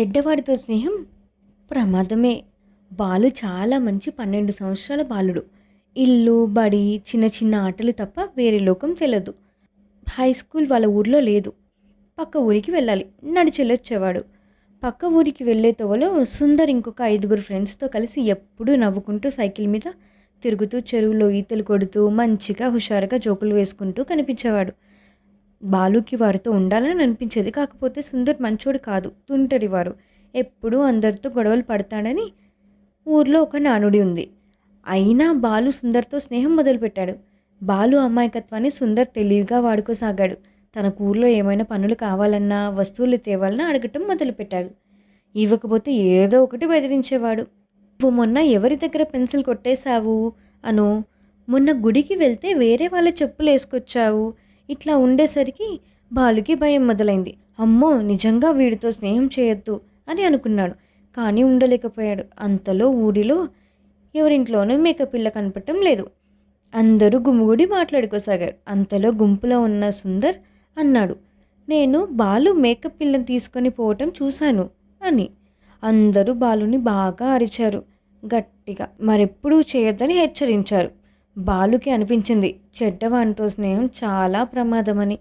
చెడ్డవాడితో స్నేహం ప్రమాదమే. బాలు చాలా మంచి పన్నెండు సంవత్సరాల బాలుడు. ఇల్లు బడి చిన్న చిన్న ఆటలు తప్ప వేరే లోకం తెలియదు హై స్కూల్ వాళ్ళ ఊర్లో లేదు. పక్క ఊరికి వెళ్ళాలి. నడిచెల్లొచ్చేవాడు పక్క ఊరికి వెళ్ళే తోవలో సుందర్ ఇంకొక ఐదుగురు ఫ్రెండ్స్తో కలిసి ఎప్పుడూ నవ్వుకుంటూ సైకిల్ మీద తిరుగుతూ చెరువులో ఈతలు కొడుతూ మంచిగా హుషారుగా జోకులు వేసుకుంటూ కనిపించేవాడు. బాలుకి వారితో ఉండాలని అనిపించేది. కాకపోతే సుందర్ మంచోడు కాదు తుంటరి వారు. ఎప్పుడూ అందరితో గొడవలు పడతాడని ఊర్లో ఒక నానుడి ఉంది. అయినా బాలు సుందర్తో స్నేహం మొదలుపెట్టాడు. బాలు అమాయకత్వాన్ని సుందర్ తెలివిగా వాడుకోసాగాడు. తన ఊర్లో ఏమైనా పనులు కావాలన్నా వస్తువులు తేవాలన్నా అడగటం మొదలుపెట్టాడు. ఇవ్వకపోతే ఏదో ఒకటి బెదిరించేవాడు. నువ్వు మొన్న ఎవరి దగ్గర పెన్సిల్ కొట్టేశావు? అను మొన్న గుడికి వెళ్తే వేరే వాళ్ళ చెప్పులు వేసుకొచ్చావు. ఇట్లా ఉండేసరికి బాలుకి భయం మొదలైంది. అమ్మో నిజంగా వీడితో స్నేహం చేయొద్దు అని అనుకున్నాడు. కానీ ఉండలేకపోయాడు. అంతలో ఊరిలో ఎవరింట్లోనూ మేక పిల్ల కనపడటం లేదు. అందరూ గుమ్ముగుడి మాట్లాడుకోసాగారు. అంతలో గుంపులో ఉన్న సుందర్ అన్నాడు నేను బాలు మేకప్ పిల్లని తీసుకొని పోవటం చూశాను అని. అందరూ బాలుని బాగా అరిచారు. గట్టిగా మరెప్పుడూ చేయొద్దని హెచ్చరించారు. బాలుకి అనిపించింది. చెడ్డవానితో స్నేహం చాలా ప్రమాదమని.